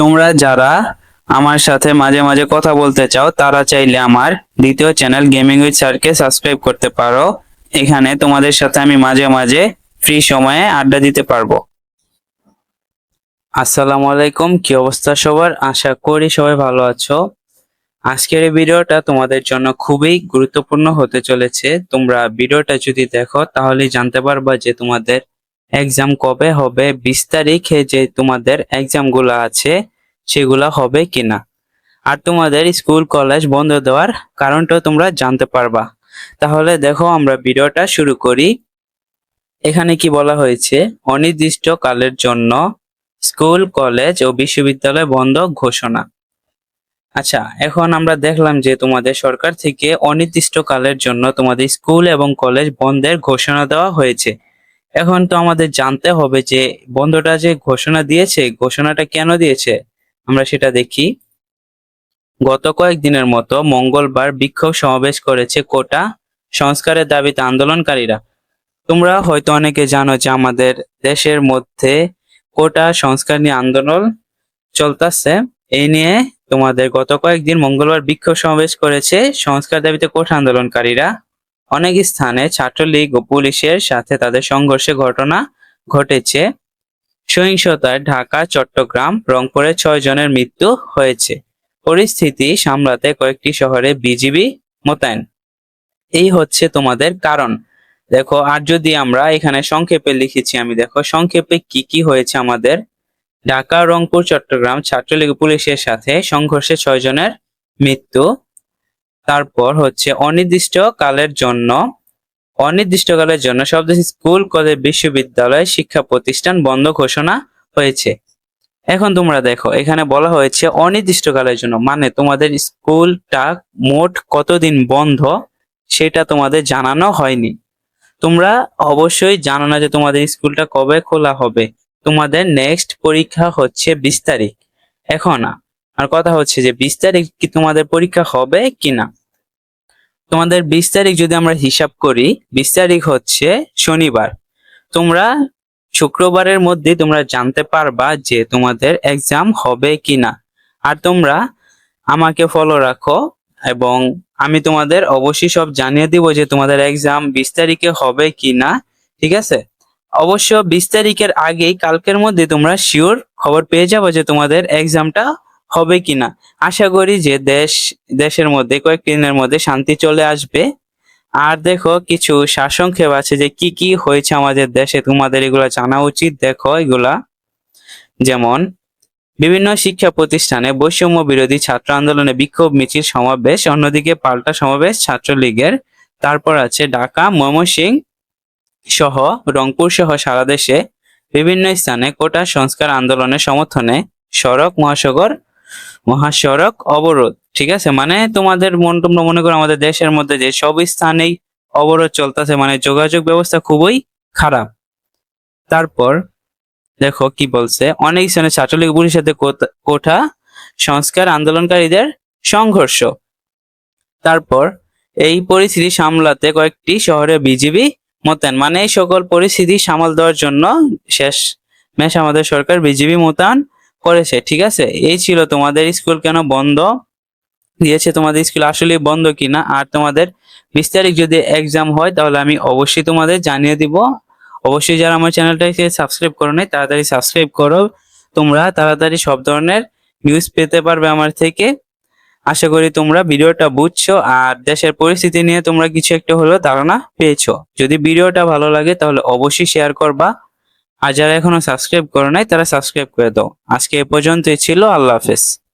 তোমরা যারা আমার সাথে মাঝে মাঝে কথা বলতে চাও, তারা চাইলে আমার দ্বিতীয় চ্যানেল গেমিং উইথ স্যারকে সাবস্ক্রাইব করতে পারো। এখানে তোমাদের সাথে আমি মাঝে মাঝে ফ্রি সময়ে আড্ডা দিতে পারব। আসসালামু আলাইকুম, কি অবস্থা সবার? আশা করি সবাই ভালো আছো। আজকের এই ভিডিওটা তোমাদের জন্য খুবই গুরুত্বপূর্ণ হতে চলেছে। তোমরা ভিডিওটা যদি দেখো, তাহলেই জানতে পারবা যে তোমাদের এক্সাম কবে হবে? বিশ তারিখে যে তোমাদের এক্সামগুলো আছে, সেগুলা হবে কিনা? আর তোমাদের স্কুল কলেজ বন্ধ দেওয়ার কারণটাও তোমরা জানতে পারবা। তাহলে দেখো, আমরা ভিডিওটা শুরু করি। এখানে কি বলা হয়েছে? অনির্দিষ্ট কালের জন্য স্কুল কলেজ ও বিশ্ববিদ্যালয় বন্ধ ঘোষণা। আচ্ছা এখন আমরা দেখলাম যে তোমাদের সরকার থেকে অনির্দিষ্ট কালের জন্য তোমাদের স্কুল এবং কলেজ বন্ধের ঘোষণা দেওয়া হয়েছে। এখন তো আমাদের জানতে হবে যে বন্ধটা যে ঘোষণা দিয়েছে, ঘোষণাটা কেন দিয়েছে? আমরা সেটা দেখি। গত কয়েকদিনের মতো মঙ্গলবার বিক্ষোভ সমাবেশ করেছে কোটা সংস্কারের দাবিতে আন্দোলনকারীরা। তোমরা হয়তো অনেকে জানো যে আমাদের দেশের মধ্যে কোটা সংস্কার নিয়ে আন্দোলন চলতেছে। এই নিয়ে তোমাদের গত কয়েকদিন মঙ্গলবার বিক্ষোভ সমাবেশ করেছে সংস্কার দাবিতে কোটা আন্দোলনকারীরা। অনেক স্থানে ছাত্রলীগ ও পুলিশের সাথে তাদের সংঘর্ষে ঘটনা ঘটেছে। সহিংসতায় ঢাকা, চট্টগ্রাম, রংপুরে ছয় জনের মৃত্যু হয়েছে। পরিস্থিতি সামলাতে কয়েকটি শহরে বিজিবি মোতায়েন। এই হচ্ছে তোমাদের কারণ। দেখো, আর যদি আমরা এখানে সংক্ষেপে লিখেছি, আমি দেখো, সংক্ষেপে কি কি হয়েছে আমাদের? ঢাকা, রংপুর, চট্টগ্রাম ছাত্রলীগ পুলিশের সাথে সংঘর্ষে ছয় জনের মৃত্যু। তারপর হচ্ছে অনির্দিষ্ট কালের জন্য, অনির্দিষ্টকালের জন্য সব দেশের স্কুল, কলেজ, বিশ্ববিদ্যালয়, শিক্ষা প্রতিষ্ঠান বন্ধ ঘোষণা হয়েছে। এখন তোমরা দেখো, এখানে বলা হয়েছে অনির্দিষ্টকালের জন্য মানে তোমাদের স্কুলটা মোট কতদিন বন্ধ সেটা তোমাদের জানানো হয়নি। তোমরা অবশ্যই জানো না যে তোমাদের স্কুলটা কবে খোলা হবে। তোমাদের নেক্সট পরীক্ষা হচ্ছে বিশ তারিখ। এখন আর কথা হচ্ছে যে বিশ তারিখ কি তোমাদের পরীক্ষা হবে কিনা? তোমাদের বিশ তারিখ যদি আমরা হিসাব করি, বিশ তারিখ হচ্ছে শনিবার। তোমরা শুক্রবারের মধ্যে তোমরা জানতে পারবা যে তোমাদের এক্সাম হবে কিনা। আর তোমরা আমাকে ফলো রাখো এবং আমি তোমাদের অবশ্যই সব জানিয়ে দিব যে তোমাদের এক্সাম বিশ তারিখে হবে কিনা, ঠিক আছে? অবশ্য বিশ তারিখের আগেই কালকের মধ্যে তোমরা শিওর খবর পেয়ে যাব যে তোমাদের এক্সামটা হবে কিনা? আশা করি যে দেশ, দেশের মধ্যে, কয়েকদিনের মধ্যে শান্তি চলে আসবে। আর দেখো, কিছু সারসংক্ষেপ আছে যে কি কি হয়েছে আমাদের দেশে। তোমাদের এগুলা জানা উচিত। দেখো, এগুলা যেমন, বিভিন্ন শিক্ষা প্রতিষ্ঠানে বৈষম্য বিরোধী ছাত্র আন্দোলনে বিক্ষোভ, মিছিল, সমাবেশ, অন্যদিকে পাল্টা সমাবেশ, ছাত্রলীগের। তারপর আছে ঢাকা ময়মনসিংহ সহ, রংপুর সহ সারা দেশে বিভিন্ন স্থানে কোটা সংস্কার আন্দোলনের সমর্থনে সড়ক মহাসাগর মহাসড়ক অবরোধ, ঠিক আছে? মানে তোমাদের মন তোমরা মনে করো আমাদের দেশের মধ্যে যে সব স্থানেই অবরোধ চলতেছে মানে যোগাযোগ ব্যবস্থা খুবই খারাপ। তারপর দেখো কি বলছে, অনেক স্থানে ছাত্রলীগ পুলিশের সাথে কোঠা সংস্কার আন্দোলনকারীদের সংঘর্ষ। তারপর এই পরিস্থিতি সামলাতে কয়েকটি শহরে বিজিবি মোতায়েন মানে এই সকল পরিস্থিতি সামাল দেওয়ার জন্য শেষ মেশ আমাদের সরকার বিজিবি মোতায়েন করেছে, ঠিক আছে? এই ছিল তোমাদের স্কুল কেন বন্ধ? দিয়েছে তোমাদের স্কুল আসলে বন্ধ কিনা? আর তোমাদের বিশ তারিখ যদি এক্সাম হয়, তাহলে আমি অবশ্যই তোমাদের জানিয়ে দিব। অবশ্যই যারা আমার চ্যানেলটাকে সাবস্ক্রাইব করো নাই, তাড়াতাড়ি সাবস্ক্রাইব করো। তোমরা তাড়াতাড়ি সব ধরনের নিউজ পেতে পারবে আমার থেকে। আশা করি তোমরা ভিডিওটা বুঝছ, আর দেশের পরিস্থিতি নিয়ে তোমরা কিছু একটা হলেও ধারণা পেয়েছ। যদি ভিডিওটা ভালো লাগে, তাহলে অবশ্যই শেয়ার করবা। আর যারা এখনও সাবস্ক্রাইব করো নাই, তারা সাবস্ক্রাইব করে দাও। আজকে এ পর্যন্তই ছিল, আল্লাহ হাফেজ।